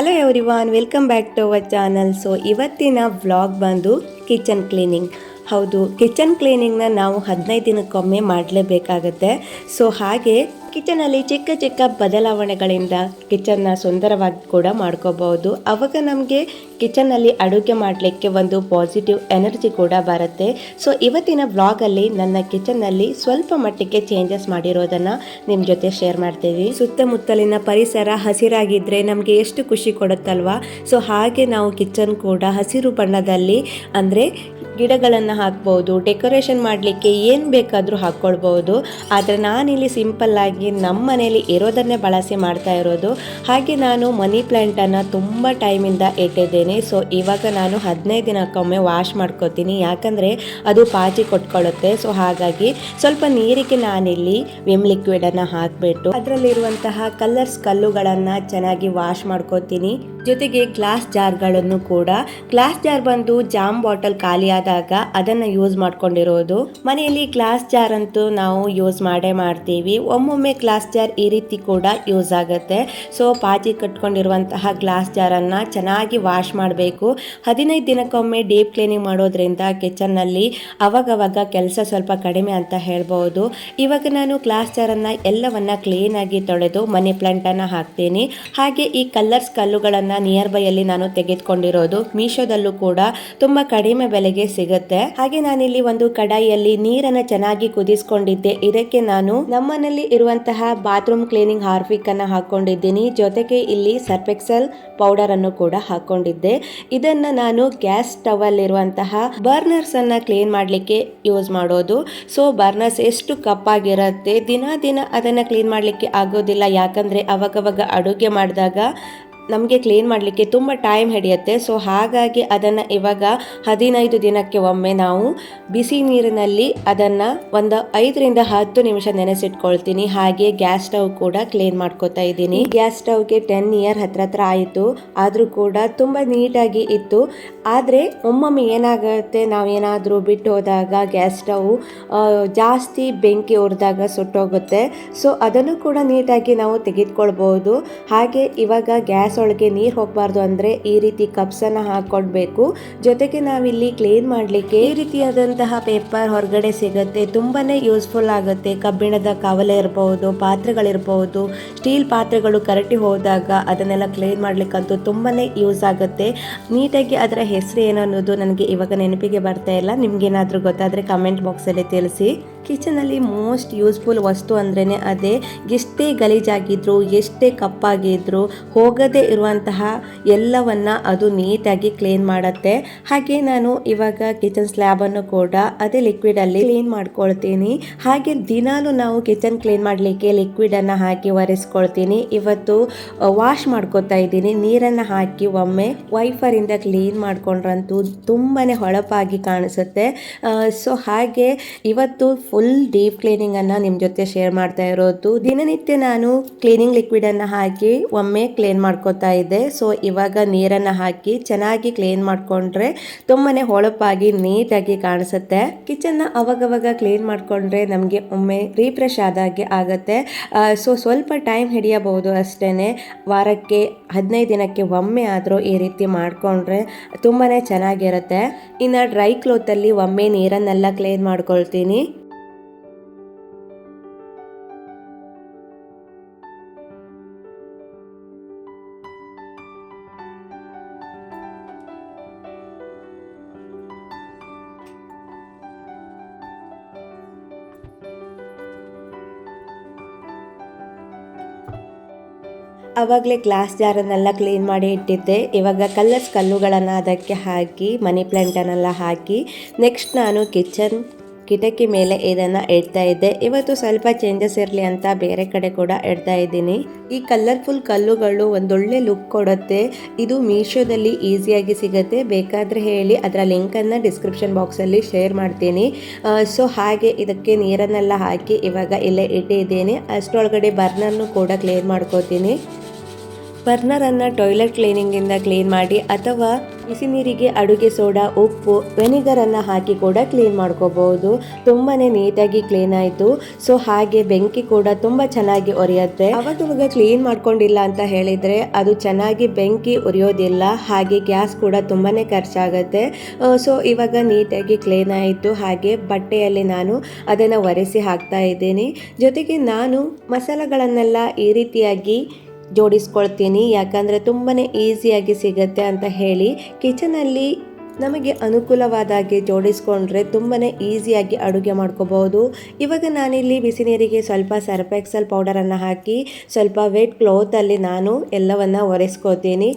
Hello everyone welcome back to our channel so ಇವತ್ತಿನ vlog ಬಂದು kitchen cleaning ಹೌದು kitchen ಕ್ಲೀನಿಂಗ್ನ ನಾವು ಹದಿನೈದು ದಿನಕ್ಕೊಮ್ಮೆ ಮಾಡಲೇಬೇಕಾಗತ್ತೆ. ಸೊ ಹಾಗೆ ಕಿಚನಲ್ಲಿ ಚಿಕ್ಕ ಚಿಕ್ಕ ಬದಲಾವಣೆಗಳಿಂದ ಕಿಚನ್ನ ಸುಂದರವಾಗಿ ಕೂಡ ಮಾಡ್ಕೋಬಹುದು. ಅವಾಗ ನಮಗೆ ಕಿಚನಲ್ಲಿ ಅಡುಗೆ ಮಾಡಲಿಕ್ಕೆ ಒಂದು ಪಾಸಿಟಿವ್ ಎನರ್ಜಿ ಕೂಡ ಬರುತ್ತೆ. ಸೊ ಇವತ್ತಿನ ಬ್ಲಾಗಲ್ಲಿ ನನ್ನ ಕಿಚನ್ನಲ್ಲಿ ಸ್ವಲ್ಪ ಮಟ್ಟಿಗೆ ಚೇಂಜಸ್ ಮಾಡಿರೋದನ್ನು ನಿಮ್ಮ ಜೊತೆ ಶೇರ್ ಮಾಡ್ತೀವಿ. ಸುತ್ತಮುತ್ತಲಿನ ಪರಿಸರ ಹಸಿರಾಗಿದ್ದರೆ ನಮಗೆ ಎಷ್ಟು ಖುಷಿ ಕೊಡುತ್ತಲ್ವಾ? ಸೊ ಹಾಗೆ ನಾವು ಕಿಚನ್ ಕೂಡ ಹಸಿರು ಬಣ್ಣದಲ್ಲಿ, ಅಂದರೆ ಗಿಡಗಳನ್ನು ಹಾಕ್ಬೋದು ಡೆಕೋರೇಷನ್ ಮಾಡಲಿಕ್ಕೆ ಏನು ಬೇಕಾದರೂ ಹಾಕ್ಕೊಳ್ಬೋದು. ಆದರೆ ನಾನಿಲ್ಲಿ ಸಿಂಪಲ್ಲಾಗಿ ನಮ್ಮ ಮನೇಲಿ ಇರೋದನ್ನೇ ಬಳಸಿ ಮಾಡ್ತಾ ಇರೋದು. ಹಾಗೆ ನಾನು ಮನಿ ಪ್ಲ್ಯಾಂಟನ್ನು ತುಂಬ ಟೈಮಿಂದ ಇಟ್ಟಿದ್ದೇನೆ. ಸೊ ಇವಾಗ ನಾನು ಹದಿನೈದು ದಿನಕ್ಕೊಮ್ಮೆ ವಾಶ್ ಮಾಡ್ಕೋತೀನಿ. ಯಾಕಂದರೆ ಅದು ಪಾಚಿ ಕೊಟ್ಕೊಳ್ಳುತ್ತೆ ಸೊ ಹಾಗಾಗಿ ಸ್ವಲ್ಪ ನೀರಿಗೆ ನಾನಿಲ್ಲಿ ವಿಮ್ ಲಿಕ್ವಿಡನ್ನು ಹಾಕಿಬಿಟ್ಟು ಅದರಲ್ಲಿರುವಂತಹ ಕಲರ್ಸ್ ಕಲ್ಲುಗಳನ್ನು ಚೆನ್ನಾಗಿ ವಾಶ್ ಮಾಡ್ಕೋತೀನಿ. ಜೊತೆಗೆ ಗ್ಲಾಸ್ ಜಾರ್ಗಳನ್ನು ಕೂಡ. ಗ್ಲಾಸ್ ಜಾರ್ ಬಂದು ಜಾಮ್ ಬಾಟಲ್ ಖಾಲಿ ಆದಾಗ ಅದನ್ನು ಯೂಸ್ ಮಾಡ್ಕೊಂಡಿರೋದು. ಮನೆಯಲ್ಲಿ ಗ್ಲಾಸ್ ಜಾರ್ ಅಂತೂ ನಾವು ಯೂಸ್ ಮಾಡೇ ಮಾಡ್ತೀವಿ. ಒಮ್ಮೊಮ್ಮೆ ಗ್ಲಾಸ್ ಜಾರ್ ಈ ರೀತಿ ಕೂಡ ಯೂಸ್ ಆಗುತ್ತೆ. ಸೊ ಪಾಚಿ ಕಟ್ಕೊಂಡಿರುವಂತಹ ಗ್ಲಾಸ್ ಜಾರನ್ನು ಚೆನ್ನಾಗಿ ವಾಶ್ ಮಾಡಬೇಕು. ಹದಿನೈದು ದಿನಕ್ಕೊಮ್ಮೆ ಡೀಪ್ ಕ್ಲೀನಿಂಗ್ ಮಾಡೋದ್ರಿಂದ ಕಿಚನ್ನಲ್ಲಿ ಅವಾಗವಾಗ ಕೆಲಸ ಸ್ವಲ್ಪ ಕಡಿಮೆ ಅಂತ ಹೇಳ್ಬೋದು. ಇವಾಗ ನಾನು ಗ್ಲಾಸ್ ಜಾರನ್ನು ಎಲ್ಲವನ್ನ ಕ್ಲೀನಾಗಿ ತೊಳೆದು ಮನಿ ಪ್ಲಾಂಟನ್ನು ಹಾಕ್ತೀನಿ. ಹಾಗೆ ಈ ಕಲ್ಲರ್ಸ್ ಕಲ್ಲುಗಳನ್ನು ನಿಯರ್ ಬೈ ಅಲ್ಲಿ ನಾನು ತೆಗೆದುಕೊಂಡಿರೋದು. ಮೀಶೋದಲ್ಲೂ ಕೂಡ ತುಂಬಾ ಕಡಿಮೆ ಬೆಲೆಗೆ ಸಿಗುತ್ತೆ. ಹಾಗೆ ನಾನಿಲ್ಲಿ ಒಂದು ಕಡಾಯಿಯಲ್ಲಿ ನೀರನ್ನ ಚೆನ್ನಾಗಿ ಕುದಿಸ್ಕೊಂಡಿದ್ದೆ. ಇದಕ್ಕೆ ನಾನು ನಮ್ಮನಲ್ಲಿ ಇರುವಂತಹ ಬಾತ್ರೂಮ್ ಕ್ಲೀನಿಂಗ್ ಹಾರ್ಫಿಕ್ ಅನ್ನ ಹಾಕೊಂಡಿದ್ದೀನಿ. ಜೊತೆಗೆ ಇಲ್ಲಿ ಸರ್ಪೆಕ್ಸಲ್ ಪೌಡರ್ ಅನ್ನು ಕೂಡ ಹಾಕೊಂಡಿದ್ದೆ. ಇದನ್ನ ನಾನು ಗ್ಯಾಸ್ ಸ್ಟವ್ ಅಲ್ಲಿರುವಂತಹ ಬರ್ನರ್ಸ್ ಅನ್ನ ಕ್ಲೀನ್ ಮಾಡಲಿಕ್ಕೆ ಯೂಸ್ ಮಾಡೋದು. ಸೊ, ಬರ್ನರ್ಸ್ ಎಷ್ಟು ಕಪ್ಪಾಗಿರುತ್ತೆ. ದಿನ ದಿನ ಅದನ್ನ ಕ್ಲೀನ್ ಮಾಡಲಿಕ್ಕೆ ಆಗೋದಿಲ್ಲ. ಯಾಕಂದ್ರೆ ಅವಾಗವಾಗ ಅಡುಗೆ ಮಾಡಿದಾಗ ನಮಗೆ ಕ್ಲೀನ್ ಮಾಡಲಿಕ್ಕೆ ತುಂಬ ಟೈಮ್ ಹಿಡಿಯುತ್ತೆ. ಸೊ ಹಾಗಾಗಿ ಅದನ್ನು ಇವಾಗ ಹದಿನೈದು ದಿನಕ್ಕೆ ಒಮ್ಮೆ ನಾವು ಬಿಸಿ ನೀರಿನಲ್ಲಿ ಅದನ್ನು ಒಂದು ಐದರಿಂದ ಹತ್ತು ನಿಮಿಷ ನೆನೆಸಿಟ್ಕೊಳ್ತೀನಿ. ಹಾಗೆ ಗ್ಯಾಸ್ ಸ್ಟವ್ ಕೂಡ ಕ್ಲೀನ್ ಮಾಡ್ಕೋತಾ ಇದ್ದೀನಿ. ಗ್ಯಾಸ್ ಸ್ಟವ್ಗೆ ಟೆನ್ ಇಯರ್ ಹತ್ರ ಹತ್ರ ಆಯಿತು. ಆದರೂ ಕೂಡ ತುಂಬ ನೀಟಾಗಿ ಇತ್ತು. ಆದರೆ ಒಮ್ಮೊಮ್ಮೆ ಏನಾಗುತ್ತೆ, ನಾವು ಏನಾದರೂ ಬಿಟ್ಟು ಹೋದಾಗ ಗ್ಯಾಸ್ ಸ್ಟವ್ ಜಾಸ್ತಿ ಬೆಂಕಿ ಉರಿದಾಗ ಸುಟ್ಟೋಗುತ್ತೆ. ಸೊ ಅದನ್ನು ಕೂಡ ನೀಟಾಗಿ ನಾವು ತೆಗೆದುಕೊಳ್ಬೋದು. ಹಾಗೆ ಇವಾಗ ಗ್ಯಾಸ್ ಒಳಗೆ ನೀರು ಹೋಗಬಾರ್ದು ಅಂದರೆ ಈ ರೀತಿ ಕಪ್ಸನ್ನು ಹಾಕ್ಕೊಡ್ಬೇಕು ಜೊತೆಗೆ ನಾವಿಲ್ಲಿ ಕ್ಲೀನ್ ಮಾಡಲಿಕ್ಕೆ ಈ ರೀತಿಯಾದಂತಹ ಪೇಪರ್ ಹೊರಗಡೆ ಸಿಗುತ್ತೆ. ತುಂಬಾ ಯೂಸ್ಫುಲ್ ಆಗುತ್ತೆ. ಕಬ್ಬಿಣದ ಕವಲೆ ಇರಬಹುದು ಪಾತ್ರೆಗಳಿರ್ಬೋದು, ಸ್ಟೀಲ್ ಪಾತ್ರೆಗಳು ಕರಟಿ ಹೋದಾಗ ಅದನ್ನೆಲ್ಲ ಕ್ಲೀನ್ ಮಾಡ್ಲಿಕ್ಕಂತೂ ತುಂಬಾ ಯೂಸ್ ಆಗುತ್ತೆ. ನೀಟಾಗಿ ಅದರ ಹೆಸರು ಏನು ಅನ್ನೋದು ನನಗೆ ಇವಾಗ ನೆನಪಿಗೆ ಬರ್ತಾ ಇಲ್ಲ. ನಿಮ್ಗೇನಾದರೂ ಗೊತ್ತಾದರೆ ಕಮೆಂಟ್ ಬಾಕ್ಸಲ್ಲಿ ತಿಳಿಸಿ. ಕಿಚನಲ್ಲಿ ಮೋಸ್ಟ್ ಯೂಸ್ಫುಲ್ ವಸ್ತು ಅಂದ್ರೇ ಅದೇ ಎಷ್ಟೇ ಗಲೀಜಾಗಿದ್ರು, ಎಷ್ಟೇ ಕಪ್ಪಾಗಿದ್ರು, ಹೋಗದೇ ಇರುವಂತಹ ಎಲ್ಲವನ್ನ ಅದು ನೀಟಾಗಿ ಕ್ಲೀನ್ ಮಾಡುತ್ತೆ. ಹಾಗೆ ನಾನು ಇವಾಗ ಕಿಚನ್ ಸ್ಲ್ಯಾಬನ್ನು ಕೂಡ ಅದೇ ಲಿಕ್ವಿಡಲ್ಲಿ ಕ್ಲೀನ್ ಮಾಡ್ಕೊಳ್ತೀನಿ. ಹಾಗೆ ದಿನಾಲೂ ನಾವು ಕಿಚನ್ ಕ್ಲೀನ್ ಮಾಡಲಿಕ್ಕೆ ಲಿಕ್ವಿಡನ್ನು ಹಾಕಿ ಒರೆಸ್ಕೊಳ್ತೀನಿ. ಇವತ್ತು ವಾಶ್ ಮಾಡ್ಕೋತಾ ಇದ್ದೀನಿ. ನೀರನ್ನು ಹಾಕಿ ಒಮ್ಮೆ ವೈಫರಿಂದ ಕ್ಲೀನ್ ಮಾಡ್ಕೊಂಡ್ರಂತೂ ತುಂಬಾ ಹೊಳಪಾಗಿ ಕಾಣಿಸುತ್ತೆ. ಸೊ ಹಾಗೆ ಇವತ್ತು ಫುಲ್ ಡೀಪ್ ಕ್ಲೀನಿಂಗನ್ನು ನಿಮ್ಮ ಜೊತೆ ಶೇರ್ ಮಾಡ್ತಾ ಇರೋದು. ದಿನನಿತ್ಯ ನಾನು ಕ್ಲೀನಿಂಗ್ ಲಿಕ್ವಿಡನ್ನು ಹಾಕಿ ಒಮ್ಮೆ ಕ್ಲೀನ್ ಮಾಡ್ಕೋತಾ ಇದ್ದೆ. ಸೊ ಇವಾಗ ನೀರನ್ನು ಹಾಕಿ ಚೆನ್ನಾಗಿ ಕ್ಲೀನ್ ಮಾಡಿಕೊಂಡ್ರೆ ತುಂಬಾ ಹೊಳಪಾಗಿ ನೀಟಾಗಿ ಕಾಣಿಸುತ್ತೆ. ಕಿಚನ್ನ ಅವಾಗವಾಗ ಕ್ಲೀನ್ ಮಾಡಿಕೊಂಡ್ರೆ ನಮಗೆ ಒಮ್ಮೆ ರೀಫ್ರೆಶ್ ಆದಾಗೆ ಆಗುತ್ತೆ. ಸೊ ಸ್ವಲ್ಪ ಟೈಮ್ ಹಿಡಿಯಬಹುದು ಅಷ್ಟೇ ವಾರಕ್ಕೆ ಹದಿನೈದು ದಿನಕ್ಕೆ ಒಮ್ಮೆ ಆದರೂ ಈ ರೀತಿ ಮಾಡಿಕೊಂಡ್ರೆ ತುಂಬಾ ಚೆನ್ನಾಗಿರುತ್ತೆ. ಇನ್ನು ಡ್ರೈ ಕ್ಲೋತಲ್ಲಿ ಒಮ್ಮೆ ನೀರನ್ನೆಲ್ಲ ಕ್ಲೀನ್ ಮಾಡ್ಕೊಳ್ತೀನಿ. ಆವಾಗಲೇ ಗ್ಲಾಸ್ ಜಾರನ್ನೆಲ್ಲ ಕ್ಲೀನ್ ಮಾಡಿ ಇಟ್ಟಿದ್ದೆ. ಇವಾಗ ಕಲ್ಲರ್ಸ್ ಕಲ್ಲುಗಳನ್ನು ಅದಕ್ಕೆ ಹಾಕಿ, ಮನಿ ಪ್ಲ್ಯಾಂಟನ್ನೆಲ್ಲ ಹಾಕಿ, ನೆಕ್ಸ್ಟ್ ನಾನು ಕಿಚನ್ ಕಿಟಕಿ ಮೇಲೆ ಇದನ್ನು ಇಡ್ತಾ ಇದ್ದೆ. ಇವತ್ತು ಸ್ವಲ್ಪ ಚೇಂಜಸ್ ಇರಲಿ ಅಂತ ಬೇರೆ ಕಡೆ ಕೂಡ ಇಡ್ತಾ ಇದ್ದೀನಿ. ಈ ಕಲರ್ಫುಲ್ ಕಲ್ಲುಗಳು ಒಂದೊಳ್ಳೆ ಲುಕ್ ಕೊಡುತ್ತೆ. ಇದು ಮೀಶೋದಲ್ಲಿ ಈಸಿಯಾಗಿ ಸಿಗುತ್ತೆ. ಬೇಕಾದರೆ ಹೇಳಿ ಅದರ ಲಿಂಕನ್ನು ಡಿಸ್ಕ್ರಿಪ್ಷನ್ ಬಾಕ್ಸಲ್ಲಿ ಶೇರ್ ಮಾಡ್ತೀನಿ. ಸೊ ಹಾಗೆ ಇದಕ್ಕೆ ನೀರನ್ನೆಲ್ಲ ಹಾಕಿ ಇವಾಗ ಇಲ್ಲೇ ಇಟ್ಟಿದ್ದೀನಿ. ಅಷ್ಟರೊಳಗಡೆ ಬರ್ನರ್ನು ಕೂಡ ಕ್ಲೀನ್ ಮಾಡ್ಕೋತೀನಿ. ಬರ್ನರನ್ನು ಟಾಯ್ಲೆಟ್ ಕ್ಲೀನಿಂಗಿಂದ ಕ್ಲೀನ್ ಮಾಡಿ ಅಥವಾ ಬಿಸಿ ನೀರಿಗೆ ಅಡುಗೆ ಸೋಡಾ, ಉಪ್ಪು ವೆನಿಗರನ್ನು ಹಾಕಿ ಕೂಡ ಕ್ಲೀನ್ ಮಾಡ್ಕೋಬಹುದು ತುಂಬಾ ನೀಟಾಗಿ ಕ್ಲೀನ್ ಆಯಿತು. ಸೊ ಹಾಗೆ ಬೆಂಕಿ ಕೂಡ ತುಂಬ ಚೆನ್ನಾಗಿ ಉರಿಯುತ್ತೆ ಅವಾಗವಾಗ ಕ್ಲೀನ್ ಮಾಡ್ಕೊಂಡಿಲ್ಲ ಅಂತ ಹೇಳಿದರೆ ಅದು ಚೆನ್ನಾಗಿ ಬೆಂಕಿ ಉರಿಯೋದಿಲ್ಲ ಹಾಗೆ ಗ್ಯಾಸ್ ಕೂಡ ತುಂಬಾ ಖರ್ಚಾಗುತ್ತೆ. ಸೊ ಇವಾಗ ನೀಟಾಗಿ ಕ್ಲೀನ್ ಆಯಿತು. ಹಾಗೆ ಬಟ್ಟೆಯಲ್ಲಿ ನಾನು ಅದನ್ನು ಒರೆಸಿ ಹಾಕ್ತಾ ಇದ್ದೀನಿ. ಜೊತೆಗೆ ನಾನು ಮಸಾಲೆಗಳನ್ನೆಲ್ಲ ಈ ರೀತಿಯಾಗಿ ಜೋಡಿಸ್ಕೊಳ್ತೀನಿ, ಯಾಕಂದರೆ ತುಂಬಾ ಈಸಿಯಾಗಿ ಸಿಗುತ್ತೆ ಅಂತ ಹೇಳಿ ಕಿಚನಲ್ಲಿ ನಮಗೆ ಅನುಕೂಲವಾದಾಗೆ ಜೋಡಿಸ್ಕೊಂಡ್ರೆ ತುಂಬಾ ಈಸಿಯಾಗಿ ಅಡುಗೆ ಮಾಡ್ಕೋಬಹುದು ಇವಾಗ ನಾನಿಲ್ಲಿ ಬಿಸಿ ನೀರಿಗೆ ಸ್ವಲ್ಪ ಸರ್ಫೆಕ್ಸಲ್ ಪೌಡರನ್ನು ಹಾಕಿ, ಸ್ವಲ್ಪ ವೆಟ್ ಕ್ಲೋತಲ್ಲಿ ನಾನು ಎಲ್ಲವನ್ನು ಒರೆಸ್ಕೋತೀನಿ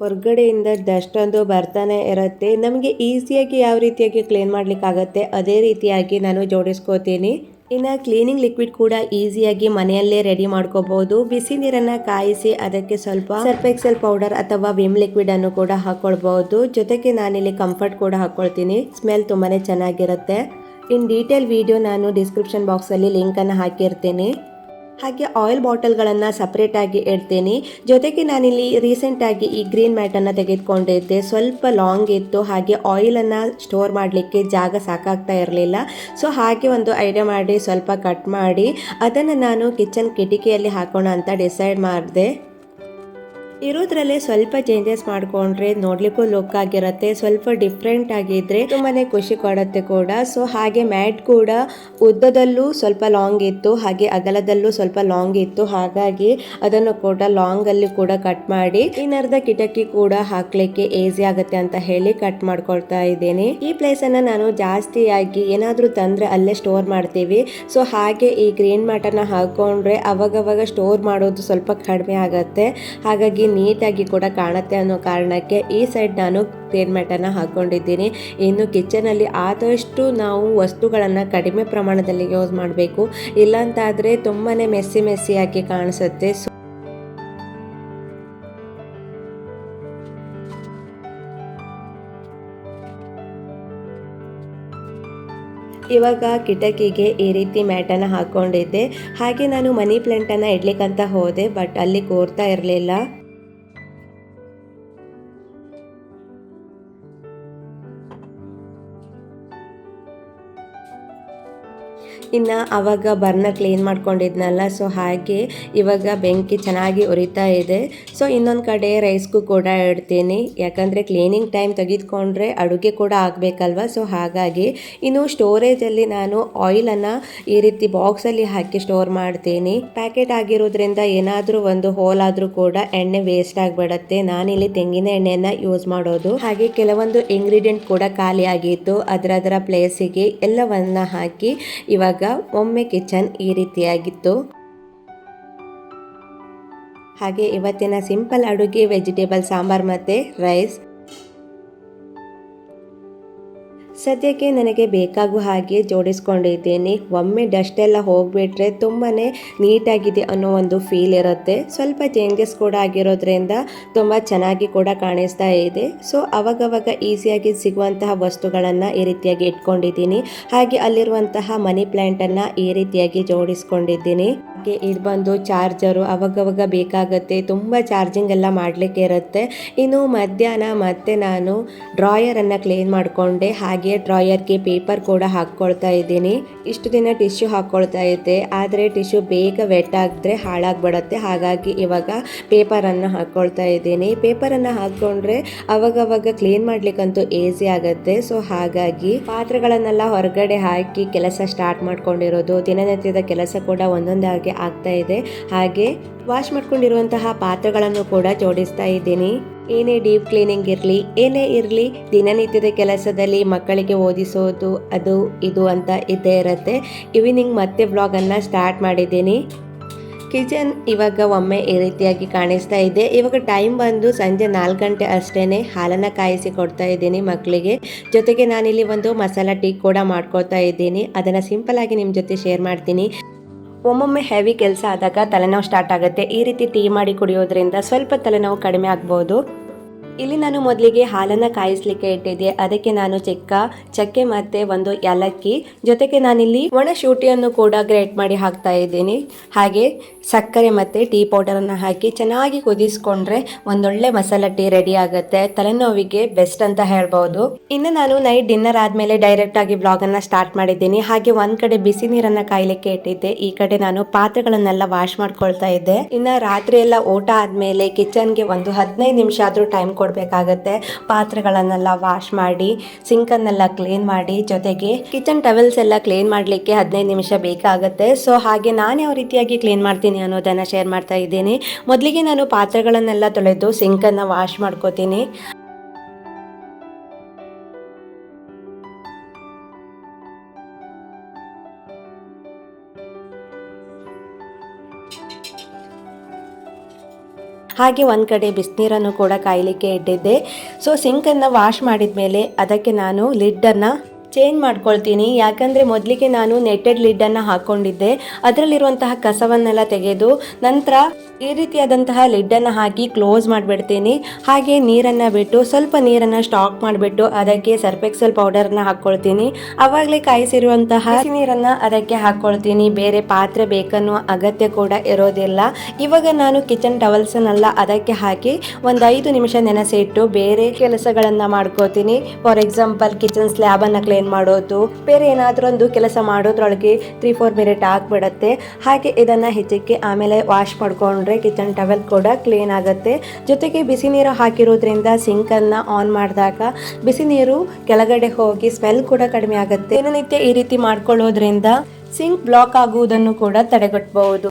ಹೊರಗಡೆಯಿಂದ ದಷ್ಟೊಂದು ಬರ್ತಾನೆ ಇರುತ್ತೆ. ನಮಗೆ ಈಸಿಯಾಗಿ ಯಾವ ರೀತಿಯಾಗಿ ಕ್ಲೀನ್ ಮಾಡಲಿಕ್ಕಾಗತ್ತೆ, ಅದೇ ರೀತಿಯಾಗಿ ನಾನು ಜೋಡಿಸ್ಕೋತೀನಿ ಇನ್ನು ಕ್ಲೀನಿಂಗ್ ಲಿಕ್ವಿಡ್ ಕೂಡ ಈಸಿಯಾಗಿ ಮನೆಯಲ್ಲೇ ರೆಡಿ ಮಾಡ್ಕೋಬಹುದು ಬಿಸಿ ನೀರನ್ನು ಕಾಯಿಸಿ ಅದಕ್ಕೆ ಸ್ವಲ್ಪ ಸರ್ಫೆಕ್ಸಲ್ ಪೌಡರ್ ಅಥವಾ ವಿಮ್ ಲಿಕ್ವಿಡ್ ಅನ್ನು ಕೂಡ ಹಾಕೊಳ್ಬಹುದು ಜೊತೆಗೆ ನಾನಿಲ್ಲಿ ಕಂಫರ್ಟ್ ಕೂಡ ಹಾಕೊಳ್ತೀನಿ. ಸ್ಮೆಲ್ ತುಂಬಾನೇ ಚೆನ್ನಾಗಿರುತ್ತೆ. ಇನ್ ಡೀಟೇಲ್ ವಿಡಿಯೋ ನಾನು ಡಿಸ್ಕ್ರಿಪ್ಷನ್ ಬಾಕ್ಸಲ್ಲಿ ಲಿಂಕನ್ನು ಹಾಕಿರ್ತೀನಿ. ಹಾಗೆ ಆಯಿಲ್ ಬಾಟಲ್ಗಳನ್ನು ಸಪ್ರೇಟಾಗಿ ಇಡ್ತೇನೆ. ಜೊತೆಗೆ ನಾನಿಲ್ಲಿ ರೀಸೆಂಟಾಗಿ ಈ ಗ್ರೀನ್ ಮ್ಯಾಟನ್ನು ತೆಗೆದುಕೊಂಡಿದ್ದೆ. ಸ್ವಲ್ಪ ಲಾಂಗ್ ಇತ್ತು. ಹಾಗೆ ಆಯಿಲನ್ನು ಸ್ಟೋರ್ ಮಾಡಲಿಕ್ಕೆ ಜಾಗ ಸಾಕಾಗ್ತಾ ಇರಲಿಲ್ಲ. ಸೊ ಹಾಗೆ ಒಂದು ಐಡಿಯಾ ಮಾಡಿ ಸ್ವಲ್ಪ ಕಟ್ ಮಾಡಿ, ಅದನ್ನು ನಾನು ಕಿಚನ್ ಕಿಟಕಿಯಲ್ಲಿ ಹಾಕೋಣ ಅಂತ ಡಿಸೈಡ್ ಮಾಡಿದೆ. ಇರೋದ್ರಲ್ಲೇ ಸ್ವಲ್ಪ ಚೇಂಜಸ್ ಮಾಡ್ಕೊಂಡ್ರೆ ನೋಡ್ಲಿಕ್ಕೂ ಲುಕ್ ಆಗಿರುತ್ತೆ, ಸ್ವಲ್ಪ ಡಿಫ್ರೆಂಟ್ ಆಗಿದ್ರೆ ತುಂಬಾನೇ ಖುಷಿ ಕೊಡುತ್ತೆ ಕೂಡ. ಸೊ ಹಾಗೆ ಮ್ಯಾಟ್ ಕೂಡ ಉದ್ದದಲ್ಲೂ ಸ್ವಲ್ಪ ಲಾಂಗ್ ಇತ್ತು, ಹಾಗೆ ಅಗಲದಲ್ಲೂ ಸ್ವಲ್ಪ ಲಾಂಗ್ ಇತ್ತು. ಹಾಗಾಗಿ ಅದನ್ನು ಕೂಡ ಲಾಂಗ್ ಅಲ್ಲಿ ಕೂಡ ಕಟ್ ಮಾಡಿ, ಇನ್ನರ್ಧ ಕಿಟಕಿ ಕೂಡ ಹಾಕ್ಲಿಕ್ಕೆ ಈಸಿ ಆಗುತ್ತೆ ಅಂತ ಹೇಳಿ ಕಟ್ ಮಾಡ್ಕೊಳ್ತಾ ಇದ್ದೇನೆ. ಈ ಪ್ಲೇಸ್ ಅನ್ನ ನಾನು ಜಾಸ್ತಿಯಾಗಿ ಏನಾದ್ರೂ ತಂದ್ರೆ ಅಲ್ಲೇ ಸ್ಟೋರ್ ಮಾಡ್ತೀವಿ. ಸೊ ಹಾಗೆ ಈ ಗ್ರೀನ್ ಮ್ಯಾಟ್ ಅನ್ನ ಹಾಕೊಂಡ್ರೆ ಅವಾಗವಾಗ ಸ್ಟೋರ್ ಮಾಡೋದು ಸ್ವಲ್ಪ ಕಡಿಮೆ ಆಗತ್ತೆ. ಹಾಗಾಗಿ ನೀಟಾಗಿ ಕೂಡ ಕಾಣುತ್ತೆ ಅನ್ನೋ ಕಾರಣಕ್ಕೆ ಈ ಸೈಡ್ ನಾನು ಗ್ರೀನ್ ಮ್ಯಾಟನ್ನು ಹಾಕೊಂಡಿದ್ದೀನಿ ಇನ್ನು ಕಿಚನಲ್ಲಿ ಆದಷ್ಟು ನಾವು ವಸ್ತುಗಳನ್ನು ಕಡಿಮೆ ಪ್ರಮಾಣದಲ್ಲಿ ಯೂಸ್ ಮಾಡಬೇಕು. ಇಲ್ಲಾಂತಾದರೆ ತುಂಬಾ ಮೆಸ್ಸಿ ಮೆಸ್ಸಿಯಾಗಿ ಕಾಣಿಸುತ್ತೆ. ಸೊ ಇವಾಗ ಕಿಟಕಿಗೆ ಈ ರೀತಿ ಮ್ಯಾಟನ್ನು ಹಾಕ್ಕೊಂಡಿದ್ದೆ. ಹಾಗೆ ನಾನು ಮನಿ ಪ್ಲಾಂಟನ್ನು ಇಡ್ಲಿಕ್ಕಂತ ಹೋದೆ, ಬಟ್ ಅಲ್ಲಿ ಕೋರ್ತಾ ಇರಲಿಲ್ಲ. ಇನ್ನು ಆವಾಗ ಬರ್ನ ಕ್ಲೀನ್ ಮಾಡ್ಕೊಂಡಿದ್ನಲ್ಲ ಸೊ ಹಾಗೆ ಇವಾಗ ಬೆಂಕಿ ಚೆನ್ನಾಗಿ ಉರಿತಾ ಇದೆ. ಸೊ ಇನ್ನೊಂದು ಕಡೆ ರೈಸ್ಗೂ ಕೂಡ ಇಡ್ತೀನಿ. ಯಾಕಂದರೆ ಕ್ಲೀನಿಂಗ್ ಟೈಮ್ ತೆಗೆದುಕೊಂಡ್ರೆ ಅಡುಗೆ ಕೂಡ ಆಗಬೇಕಲ್ವ? ಸೊ ಹಾಗಾಗಿ ಇನ್ನು ಸ್ಟೋರೇಜಲ್ಲಿ ನಾನು ಆಯಿಲನ್ನು ಈ ರೀತಿ ಬಾಕ್ಸಲ್ಲಿ ಹಾಕಿ ಸ್ಟೋರ್ ಮಾಡ್ತೀನಿ. ಪ್ಯಾಕೆಟ್ ಆಗಿರೋದ್ರಿಂದ ಏನಾದರೂ ಒಂದು ಹೋಲ್ ಆದರೂ ಕೂಡ ಎಣ್ಣೆ ವೇಸ್ಟ್ ಆಗಿಬಿಡತ್ತೆ. ನಾನಿಲ್ಲಿ ತೆಂಗಿನ ಎಣ್ಣೆಯನ್ನು ಯೂಸ್ ಮಾಡೋದು. ಹಾಗೆ ಕೆಲವೊಂದು ಇಂಗ್ರೀಡಿಯೆಂಟ್ ಕೂಡ ಖಾಲಿ ಆಗಿತ್ತು ಅದರದರ ಪ್ಲೇಸಿಗೆ ಎಲ್ಲವನ್ನ ಹಾಕಿ ಇವಾಗ ಒಮ್ಮೆ ಕಿಚನ್ ಈ ರೀತಿಯಾಗಿತ್ತು. ಹಾಗೆ ಇವತ್ತಿನ ಸಿಂಪಲ್ ಅಡುಗೆ ವೆಜಿಟೇಬಲ್ ಸಾಂಬಾರ್ ಮತ್ತು ರೈಸ್ ಸದ್ಯಕ್ಕೆ ನನಗೆ ಬೇಕಾಗುವ ಹಾಗೆ ಜೋಡಿಸ್ಕೊಂಡಿದ್ದೀನಿ. ಒಮ್ಮೆ ಡಸ್ಟ್ ಎಲ್ಲ ಹೋಗಿಬಿಟ್ರೆ ತುಂಬಾ ನೀಟಾಗಿದೆ ಅನ್ನೋ ಒಂದು ಫೀಲ್ ಇರುತ್ತೆ. ಸ್ವಲ್ಪ ಚೇಂಜಸ್ ಕೂಡ ಆಗಿರೋದ್ರಿಂದ ತುಂಬ ಚೆನ್ನಾಗಿ ಕೂಡ ಕಾಣಿಸ್ತಾ ಇದೆ. ಸೊ ಅವಾಗವಾಗ ಈಸಿಯಾಗಿ ಸಿಗುವಂತಹ ವಸ್ತುಗಳನ್ನು ಈ ರೀತಿಯಾಗಿ ಇಟ್ಕೊಂಡಿದ್ದೀನಿ. ಹಾಗೆ ಅಲ್ಲಿರುವಂತಹ ಮನಿ ಪ್ಲ್ಯಾಂಟನ್ನು ಈ ರೀತಿಯಾಗಿ ಜೋಡಿಸ್ಕೊಂಡಿದ್ದೀನಿ. ಹಾಗೆ ಇದು ಬಂದು ಚಾರ್ಜರು ಅವಾಗವಾಗ ಬೇಕಾಗುತ್ತೆ. ತುಂಬ ಚಾರ್ಜಿಂಗ್ ಎಲ್ಲ ಮಾಡಲಿಕ್ಕೆ ಇರುತ್ತೆ. ಇನ್ನು ಮಧ್ಯಾಹ್ನ ಮತ್ತೆ ನಾನು ಡ್ರಾಯರನ್ನು ಕ್ಲೀನ್ ಮಾಡಿಕೊಂಡೆ. ಹಾಗೆ ಡ್ರಾಯರ್ಗೆ ಪೇಪರ್ ಕೂಡ ಹಾಕ್ಕೊಳ್ತಾ ಇದ್ದೀನಿ. ಇಷ್ಟು ದಿನ ಟಿಶ್ಯೂ ಹಾಕ್ಕೊಳ್ತಾ ಇದ್ದೆ. ಆದರೆ ಟಿಶ್ಯೂ ಬೇಗ ವೆಟ್ ಆಗಿದ್ರೆ ಹಾಳಾಗ್ಬಿಡತ್ತೆ. ಹಾಗಾಗಿ ಇವಾಗ ಪೇಪರನ್ನು ಹಾಕ್ಕೊಳ್ತಾ ಇದ್ದೀನಿ. ಪೇಪರನ್ನು ಹಾಕ್ಕೊಂಡ್ರೆ ಅವಾಗವಾಗ ಕ್ಲೀನ್ ಮಾಡ್ಲಿಕ್ಕಂತೂ ಈಸಿ ಆಗುತ್ತೆ. ಸೊ ಹಾಗಾಗಿ ಪಾತ್ರೆಗಳನ್ನೆಲ್ಲ ಹೊರಗಡೆ ಹಾಕಿ ಕೆಲಸ ಸ್ಟಾರ್ಟ್ ಮಾಡ್ಕೊಂಡಿರೋದು. ದಿನನಿತ್ಯದ ಕೆಲಸ ಕೂಡ ಒಂದೊಂದಾಗಿ ಆಗ್ತಾ ಇದೆ. ಹಾಗೆ ವಾಶ್ ಮಾಡ್ಕೊಂಡಿರುವಂತಹ ಪಾತ್ರೆಗಳನ್ನು ಕೂಡ ಜೋಡಿಸ್ತಾ ಇದ್ದೀನಿ. ಏನೇ ಡೀಪ್ ಕ್ಲೀನಿಂಗ್ ಇರಲಿ, ಏನೇ ಇರಲಿ, ದಿನನಿತ್ಯದ ಕೆಲಸದಲ್ಲಿ ಮಕ್ಕಳಿಗೆ ಓದಿಸೋದು ಅದು ಇದು ಅಂತ ಇದ್ದೇ ಇರುತ್ತೆ. ಈವ್ನಿಂಗ್ ಮತ್ತೆ ಬ್ಲಾಗನ್ನು ಸ್ಟಾರ್ಟ್ ಮಾಡಿದ್ದೀನಿ. ಕಿಚನ್ ಇವಾಗ ಒಮ್ಮೆ ಈ ರೀತಿಯಾಗಿ ಕಾಣಿಸ್ತಾ ಇದೆ. ಇವಾಗ ಟೈಮ್ ಬಂದು ಸಂಜೆ ನಾಲ್ಕು ಗಂಟೆ ಅಷ್ಟೇ ಹಾಲನ್ನು ಕಾಯಿಸಿ ಕೊಡ್ತಾ ಇದ್ದೀನಿ ಮಕ್ಕಳಿಗೆ. ಜೊತೆಗೆ ನಾನಿಲ್ಲಿ ಒಂದು ಮಸಾಲ ಟೀ ಕೂಡ ಮಾಡ್ಕೊಳ್ತಾ ಇದ್ದೀನಿ. ಅದನ್ನು ಸಿಂಪಲ್ ಆಗಿ ನಿಮ್ಮ ಜೊತೆ ಶೇರ್ ಮಾಡ್ತೀನಿ. ಒಮ್ಮೊಮ್ಮೆ ಹೆವಿ ಕೆಲಸ ಆದಾಗ ತಲೆನೋವು ಸ್ಟಾರ್ಟ್ ಆಗುತ್ತೆ. ಈ ರೀತಿ ಟೀ ಮಾಡಿ ಕುಡಿಯೋದ್ರಿಂದ ಸ್ವಲ್ಪ ತಲೆನೋವು ಕಡಿಮೆ ಆಗ್ಬೋದು. ಇಲ್ಲಿ ನಾನು ಮೊದಲಿಗೆ ಹಾಲನ್ನು ಕಾಯಿಸ್ಲಿಕ್ಕೆ ಇಟ್ಟಿದ್ದೆ. ಅದಕ್ಕೆ ನಾನು ಚೆಕ್ಕ ಚಕ್ಕೆ ಮತ್ತೆ ಒಂದು ಏಲಕ್ಕಿ. ಜೊತೆಗೆ ನಾನಿಲ್ಲಿ ಒಣ ಶುಂಠಿಯನ್ನು ಕೂಡ ಗ್ರೇಟ್ ಮಾಡಿ ಹಾಕ್ತಾ ಇದ್ದೀನಿ. ಹಾಗೆ ಸಕ್ಕರೆ ಮತ್ತೆ ಟೀ ಪೌಡರ್ ಅನ್ನ ಹಾಕಿ ಚೆನ್ನಾಗಿ ಕುದಿಸ್ಕೊಂಡ್ರೆ ಒಂದೊಳ್ಳೆ ಮಸಾಲ ಟೀ ರೆಡಿ ಆಗುತ್ತೆ. ತಲೆನೋವಿಗೆ ಬೆಸ್ಟ್ ಅಂತ ಹೇಳ್ಬೋದು. ಇನ್ನು ನಾನು ನೈಟ್ ಡಿನ್ನರ್ ಆದಮೇಲೆ ಡೈರೆಕ್ಟ್ ಆಗಿ ಬ್ಲಾಗ್ ಅನ್ನ ಸ್ಟಾರ್ಟ್ ಮಾಡಿದ್ದೀನಿ. ಹಾಗೆ ಒಂದು ಕಡೆ ಬಿಸಿ ನೀರನ್ನು ಕಾಯಲಿಕ್ಕೆ ಇಟ್ಟಿದ್ದೆ. ಈ ಕಡೆ ನಾನು ಪಾತ್ರೆಗಳನ್ನೆಲ್ಲ ವಾಶ್ ಮಾಡ್ಕೊಳ್ತಾ ಇದ್ದೆ. ಇನ್ನು ರಾತ್ರಿ ಎಲ್ಲ ಊಟ ಆದಮೇಲೆ ಕಿಚನ್ಗೆ ಒಂದು ಹದಿನೈದು ನಿಮಿಷ ಆದರೂ ಟೈಮ್ ಕೊಡ್ಬೇಕಾಗತ್ತೆ ಪಾತ್ರೆಗಳನ್ನೆಲ್ಲ ವಾಶ್ ಮಾಡಿ ಸಿಂಕನ್ನೆಲ್ಲ ಕ್ಲೀನ್ ಮಾಡಿ ಜೊತೆಗೆ ಕಿಚನ್ ಟವೆಲ್ಸ್ ಎಲ್ಲ ಕ್ಲೀನ್ ಮಾಡಲಿಕ್ಕೆ ಹದಿನೈದು ನಿಮಿಷ ಬೇಕಾಗುತ್ತೆ. ಸೊ ಹಾಗೆ ನಾನು ಯಾವ ರೀತಿಯಾಗಿ ಕ್ಲೀನ್ ಮಾಡ್ತೀನಿ ಅನ್ನೋದನ್ನು ಶೇರ್ ಮಾಡ್ತಾ ಇದ್ದೀನಿ. ಮೊದಲಿಗೆ ನಾನು ಪಾತ್ರೆಗಳನ್ನೆಲ್ಲ ತೊಳೆದು ಸಿಂಕನ್ನು ವಾಶ್ ಮಾಡ್ಕೋತೀನಿ. ಹಾಗೆ ಒಂದು ಕಡೆ ಬಿಸಿನೀರನ್ನು ಕೂಡ ಕಾಯಲಿಕ್ಕೆ ಇಟ್ಟಿದ್ದೆ. ಸೊ ಸಿಂಕನ್ನು ವಾಶ್ ಮಾಡಿದ ಮೇಲೆ ಅದಕ್ಕೆ ನಾನು ಲಿಡ್ಡನ್ನು ಚೇಂಜ್ ಮಾಡ್ಕೊಳ್ತೀನಿ. ಯಾಕಂದರೆ ಮೊದಲಿಗೆ ನಾನು ನೆಟ್ಟೆಡ್ ಲಿಡ್ಡನ್ನು ಹಾಕ್ಕೊಂಡಿದ್ದೆ ಅದರಲ್ಲಿರುವಂತಹ ಕಸವನ್ನೆಲ್ಲ ತೆಗೆದು ನಂತರ ಈ ರೀತಿಯಾದಂತಹ ಲಿಡ್ಡನ್ನು ಹಾಕಿ ಕ್ಲೋಸ್ ಮಾಡಿಬಿಡ್ತೀನಿ. ಹಾಗೆ ನೀರನ್ನು ಬಿಟ್ಟು ಸ್ವಲ್ಪ ನೀರನ್ನು ಸ್ಟಾಕ್ ಮಾಡಿಬಿಟ್ಟು ಅದಕ್ಕೆ ಸರ್ಪೆಕ್ಸಲ್ ಪೌಡರ್ನ ಹಾಕ್ಕೊಳ್ತೀನಿ ಆವಾಗಲೇ ಕಾಯಿಸಿರುವಂತಹ ನೀರನ್ನು ಅದಕ್ಕೆ ಹಾಕ್ಕೊಳ್ತೀನಿ ಬೇರೆ ಪಾತ್ರೆ ಬೇಕನ್ನೋ ಅಗತ್ಯ ಕೂಡ ಇರೋದಿಲ್ಲ. ಇವಾಗ ನಾನು ಕಿಚನ್ ಟವಲ್ಸನ್ನೆಲ್ಲ ಅದಕ್ಕೆ ಹಾಕಿ ಒಂದು ಐದು ನಿಮಿಷ ನೆನೆಸಿಟ್ಟು ಬೇರೆ ಕೆಲಸಗಳನ್ನು ಮಾಡ್ಕೋತೀನಿ. ಫಾರ್ ಎಕ್ಸಾಂಪಲ್ ಕಿಚನ್ ಸ್ಲ್ಯಾಬನ್ನು ಕ್ಲೀನ್ ಮಾಡೋದು? ಬೇರೆ ಏನಾದರೂ ಒಂದು ಕೆಲಸ ಮಾಡೋದ್ರೊಳಗೆ ತ್ರೀ ಫೋರ್ ಮಿನಿಟ್ ಆಗಿಬಿಡತ್ತೆ. ಹಾಗೆ ಇದನ್ನು ಹೆಚ್ಚಕ್ಕೆ ಆಮೇಲೆ ವಾಶ್ ಮಾಡಿಕೊಂಡ್ರೆ ಕಿಚನ್ ಟವೆಲ್ ಕೂಡ ಕ್ಲೀನ್ ಆಗುತ್ತೆ. ಜೊತೆಗೆ ಬಿಸಿ ನೀರು ಹಾಕಿರೋದ್ರಿಂದ ಸಿಂಕನ್ನು ಆನ್ ಮಾಡಿದಾಗ ಬಿಸಿ ನೀರು ಕೆಳಗಡೆ ಹೋಗಿ ಸ್ಮೆಲ್ ಕೂಡ ಕಡಿಮೆ ಆಗುತ್ತೆ. ದಿನನಿತ್ಯ ಈ ರೀತಿ ಮಾಡ್ಕೊಳ್ಳೋದ್ರಿಂದ ಸಿಂಕ್ ಬ್ಲಾಕ್ ಆಗುವುದನ್ನು ಕೂಡ ತಡೆಗಟ್ಟಬಹುದು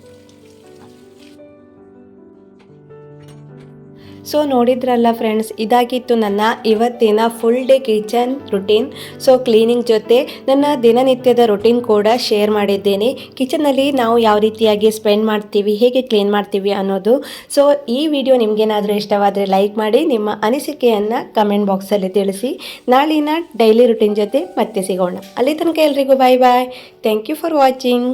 ಸೊ ನೋಡಿದ್ರಲ್ಲ ಫ್ರೆಂಡ್ಸ್ ಇದಾಗಿತ್ತು ನನ್ನ ಇವತ್ತಿನ full day kitchen routine so cleaning ಜೊತೆ ನನ್ನ ದಿನನಿತ್ಯದ ರುಟೀನ್ ಕೂಡ ಶೇರ್ ಮಾಡಿದ್ದೇನೆ. ಕಿಚನಲ್ಲಿ ನಾವು ಯಾವ ರೀತಿಯಾಗಿ ಸ್ಪೆಂಡ್ ಮಾಡ್ತೀವಿ, ಹೇಗೆ ಕ್ಲೀನ್ ಮಾಡ್ತೀವಿ ಅನ್ನೋದು. ಸೊ ಈ ವಿಡಿಯೋ ನಿಮಗೇನಾದರೂ ಇಷ್ಟವಾದರೆ ಲೈಕ್ ಮಾಡಿ, ನಿಮ್ಮ ಅನಿಸಿಕೆಯನ್ನು ಕಮೆಂಟ್ ಬಾಕ್ಸಲ್ಲಿ ತಿಳಿಸಿ. ನಾಳಿನ ಡೈಲಿ ರುಟೀನ್ ಜೊತೆ ಮತ್ತೆ ಸಿಗೋಣ. ಅಲ್ಲಿ ತನಕ ಎಲ್ರಿಗೂ bye bye thank you for watching